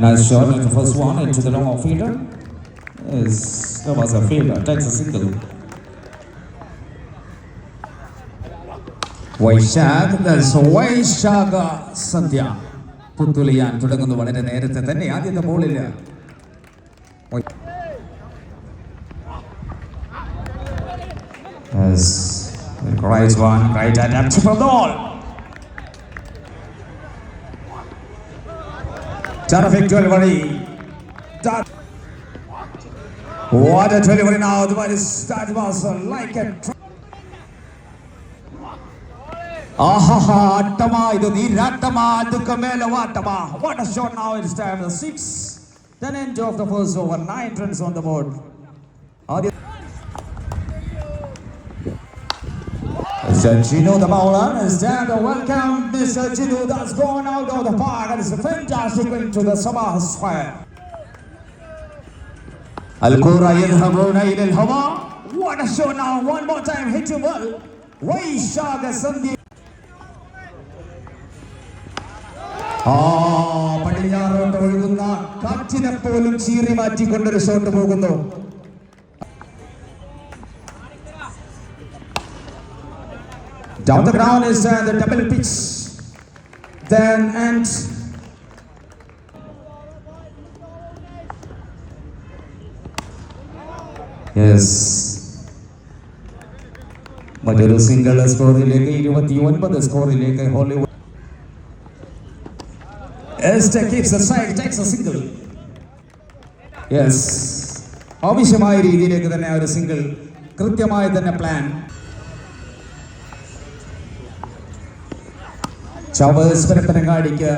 Nice shot at the first one into the long off fielder. Yes, that was a fielder. Takes a single. Vaishakh that's Vaishakh Sandhya പുത്തുലിയാൻ തുടങ്ങുന്നു വളരെ നേരത്തെ തന്നെ ആദ്യത്തെ ബോളിൽ Yes, right one, right attempt for the ball. Chara Fik What a 12 now. The ball was like a... Ahaha, Atama, idu ni ratama, idu kamele vatama. What a shot now, it's time. Six, 10 end of the first over, nine runs on the board. Mr. Gino the Maulan is there to welcome Mr. Gino that's gone out of the park and it's a fantastic win to the Sabah Square. Al-Qura yadhabuna ila al-hawa. What a show now. One more time. Hit you well. Vaishaka Oh, പടിഞ്ഞാറോട്ട് ഒഴുകുന്ന കാറ്റിനെ Polu ചീറി മാറ്റിക്കൊണ്ടൊരു shot പോകുന്നു Down the ground is uh, the double pitch. Then and yes. മറ്റൊരു single സ്കോറിലേക്ക് ഇരുപത്തി ഒൻപത് സ്കോറിലേക്ക് Hollywood Esther keeps aside, takes a single. Yes. ആവശ്യമായ രീതിയിലേക്ക് തന്നെ ആ ഒരു സിംഗിൾ കൃത്യമായി തന്നെ പ്ലാൻ ചവേഴ്സ് പരപ്പനങ്ങാടിക്ക്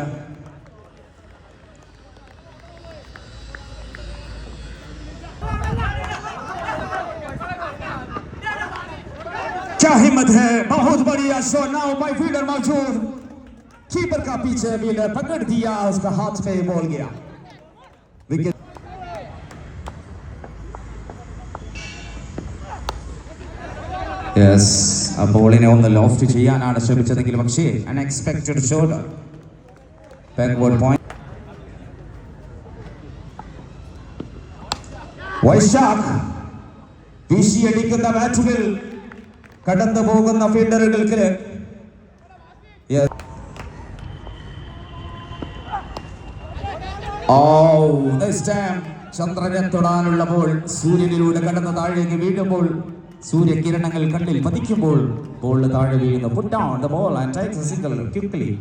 क्या हिम्मत है बहुत बढ़िया शो नाउ बाई फील्डर मौजूद कीपर का पीछे फील्डर पकड़ दिया उसका हाथ पे बॉल गया विकेट യെസ് ആ ബോളിനെ ഒന്ന് ലോഫ്റ്റ് ചെയ്യാനാണ് ശ്രമിച്ചതെങ്കിലും പക്ഷേ unexpected shot backward point Vaishakh വീശിയടിക്കുന്ന ബാറ്റുകൾ കടന്നു പോകുന്ന ഫീൽഡറുകൾക്ക്. Oh, ചന്ദ്രനെ തൊടാനുള്ള ബോൾ സൂര്യനിലൂടെ കടന്ന് താഴേക്ക് വീഴുമ്പോൾ സൂര്യകിരണങ്ങൾ കണ്ണിൽ പതിക്കുമ്പോൾ ബോൾ താഴെ വീഴുന്നു put down the ball and takes a single quickly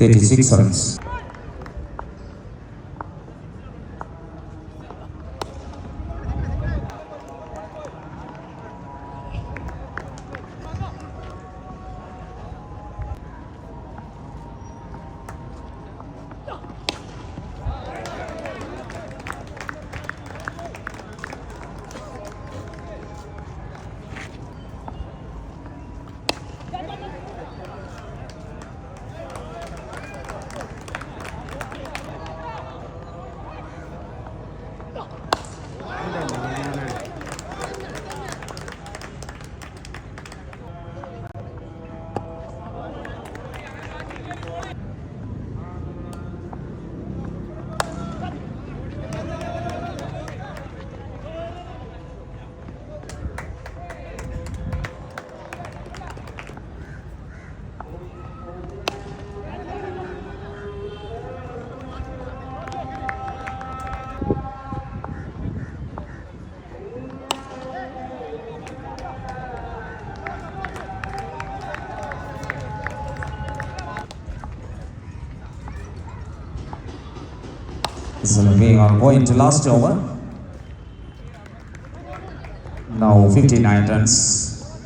Thirty-six runs. So we are going to last over. Now 59 runs.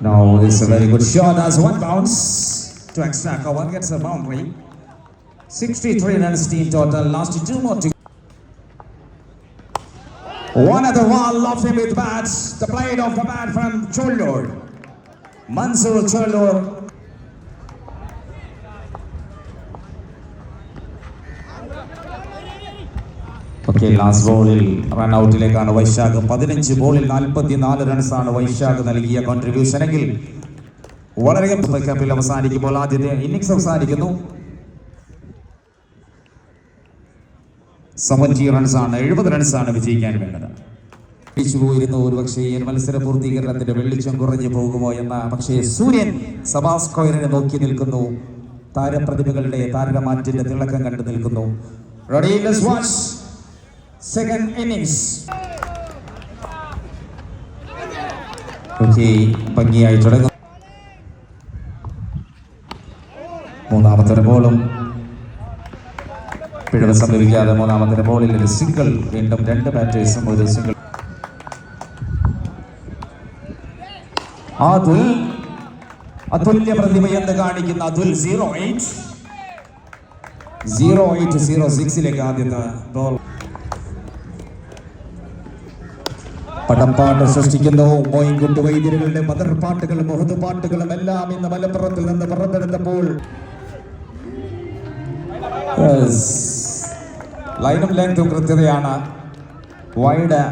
Now this is a very good shot as one bounce to extra cover gets a boundary. 63 runs team total. Last two more to one at the wall, left him with bats. The blade of the bat from Cholor. Mansoor Cholor last ബോളിൽ run ഔട്ടിലേക്കാണ് വൈശാഖ്. പതിനഞ്ച് ബോളിൽ നാല് റൺസാണ് വൈശാഖ് നൽകിയ contribution എങ്കിൽ വളരെ അവസാനിക്കുമ്പോൾ ആദ്യത്തെ ഇന്നിംഗ്സ് അവസാനിക്കുന്നു. സെവന്റി റൺസാണ് എഴുപത് റൺസാണ് വിജയിക്കാൻ വേണ്ടത്. പോയിരുന്നു മത്സര പൂർത്തീകരണത്തിന്റെ കുറഞ്ഞു പോകുമോ എന്ന പക്ഷേ സൂര്യൻ സബാസ്കോയറിനെ നോക്കി നിൽക്കുന്നു. താരപ്രതിഭകളുടെ താരമാറ്റിന്റെ തിളക്കം കണ്ടു നിൽക്കുന്നു. Ready let's watch. Second innings. Okay, ഭംഗിയായി തുടങ്ങും. മൂന്നാമത്തെ ബോളും പിഴവ് സംഭവിക്കാതെ മൂന്നാമത്തെ ബോളിൽ ഒരു സിംഗിൾ വീണ്ടും രണ്ട് ബാറ്റേഴ്സും ഒരു സിംഗിൾ അതുൽ അതുല്യ പ്രതിഭ എന്ന് കാണിക്കുന്ന Atul zero eight zero eight zero സിക്സിലേക്ക് ആദ്യത്തെ ബോൾ പടപ്പാട്ട് സൃഷ്ടിക്കുന്നു മോയിൻകുട്ടി വൈദ്യരുടെ മദർപാട്ടുകളും മുഹദ് പാട്ടുകളും എല്ലാം ഇന്ന് മലപ്പുറത്തിൽ നിന്ന് പുറത്തെടുത്തപ്പോൾ. ലൈനും ലെങ്തും കൃത്യതയാണ് വൈഡ്.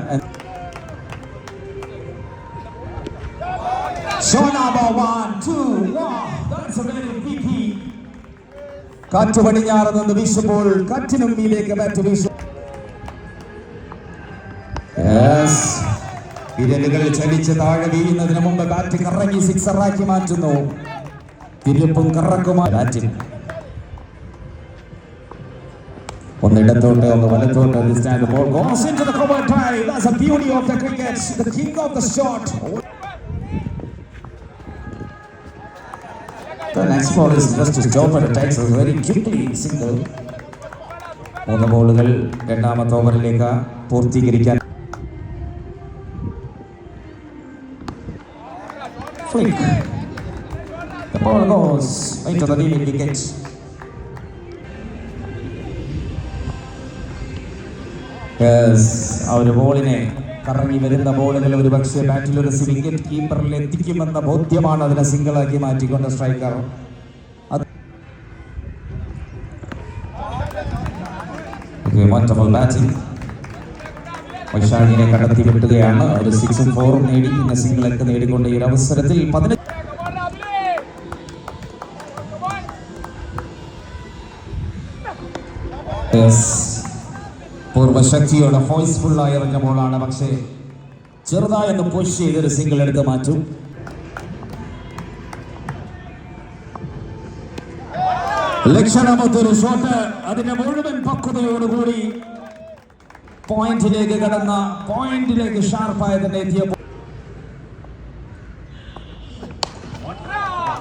കാറ്റ് പടിഞ്ഞാറ് നിന്ന് വീശുമ്പോൾ കാറ്റിനും മീലേക്ക് ബാറ്റ് വീശും. വിരലുകൾ ചലിച്ച് താഴെ വീഴുന്നതിന് മുമ്പ് ബാറ്റ് കറങ്ങി സിക്സറാക്കി മാറ്റുന്നു തിരിപ്പും കറക്കുമായി ബാറ്റിൽ ഒന്നിടത്തോട്ട് ഒന്ന് വലത്തോട്ട് this time the next ball is just very quickly single മൂന്ന് ബോളുകൾ രണ്ടാമത്തെ ഓവറിലേക്ക് പൂർത്തീകരിക്കാൻ Flick. The ball goes into the leading wicket. ആ ഒരു ബോളിനെ കറങ്ങി വരുന്ന ബോളുകൾ ഒരു പക്ഷേ ബാറ്റിൽ ഒരു വിക്കറ്റ് കീപ്പറിൽ എത്തിക്കുമെന്ന ബോധ്യമാണ് അതിനെ സിംഗിളാക്കി മാറ്റിക്കൊണ്ട് സ്ട്രൈക്കർ ബാറ്റിംഗ് വൈശാഖിനെ കടത്തി വിട്ടുകയാണ് ഒരു സിക്സും ഫോറും നേടി പിന്നെ സിംഗിളൊക്കെ നേടിക്കൊണ്ട് ഈ ഒരു അവസരത്തിൽ പതിനഞ്ച് പൂർവശക്തിയോടെ ഫോഴ്സ്ഫുള്ളായി ഇറങ്ങിയ ബോളാണ് പക്ഷേ ചെറുതായൊന്ന് പുഷ് ചെയ്ത് ഒരു സിംഗിൾ എടുത്ത് മാറ്റും. ലക്ഷണമൊത്തൊരു ഷോട്ട് അതിന്റെ മുഴുവൻ പക്വതയോടുകൂടി പോയിന്റിലേക്ക് കടന്ന പോയിന്റിലേക്ക് ഷാർപ്പായി തന്നെ എത്തിയപ്പോൾ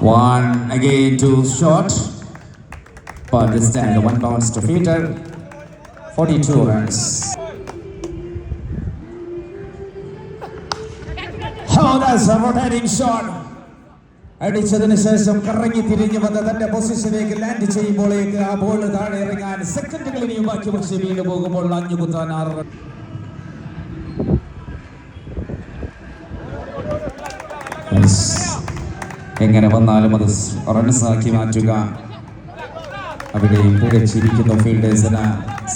One again to shot. But this time the one bounce to fielder. 42 runs. Oh, that's a rotating shot. അടിച്ചതിന് ശേഷം കറങ്ങി തിരിഞ്ഞു വന്ന് തന്റെ പൊസിഷനിലേക്ക് ലാൻഡ് ചെയ്യുമ്പോഴേക്ക് ആ ബോൾ താഴെ ഇറങ്ങാൻ സെക്കൻഡുകൾ ഇനിയും ബാക്കി പക്ഷേ വീട് പോകുമ്പോൾ അഞ്ഞു കുത്താൻ ആറ് റൺ എങ്ങനെ വന്നാലും അത് റൺസാക്കി മാറ്റുക. അവിടെ പുകച്ചിരിക്കുന്ന ഫീൽഡേഴ്സിന്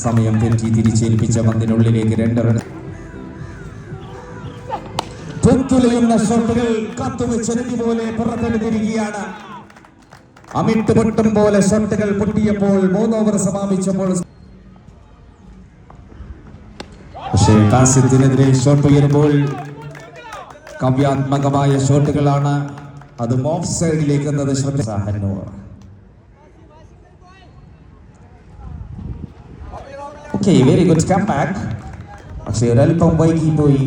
സമയം തെറ്റി തിരിച്ചേൽപ്പിച്ച പന്തിനുള്ളിലേക്ക് രണ്ട് റൺ തുത്തുലയുന്ന ഷോട്ടുകൾ കത്തുവെച്ചെരുതി പോലെ പുറത്തെടുത്തിരിക്കുകയാണ്. അമിത് പൊട്ടും പോലെ ഷോട്ടുകൾ പൊട്ടിയപ്പോൾ മൂന്നോവർ സമാപിച്ചപ്പോൾ പക്ഷേ കാസ്യത്തിനെതിരെ ഷോട്ട് ഉയരുമ്പോൾ കാവ്യാത്മകമായ ഷോട്ടുകളാണ് അത് ഓഫ് സൈഡിലേക്ക് എന്നത് ശ്രദ്ധിച്ചു okay very good come back പക്ഷേ ഒരൽപ്പം വൈകി പോയി.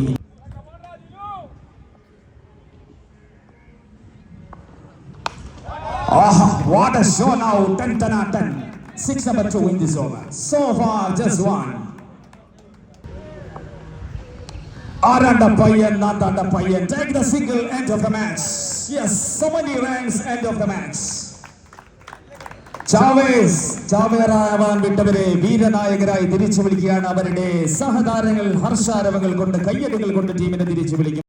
what a show now, 10 10 out 10. Six number two in this over. So far, just one. ആരാണ്ട പയ്യൻ നാട്ടാണ്ട പയ്യൻ take the single end of the match yes so many ranks end of the match Chavez ചാവേറാവാൻ വിട്ടവരെ വീരനായകരായി തിരിച്ചു വിളിക്കുകയാണ് അവരുടെ സഹതാരങ്ങൾ ഹർഷാരവങ്ങൾ കൊണ്ട് കയ്യടികൾ കൊണ്ട് ടീമിനെ തിരിച്ചു വിളിക്കും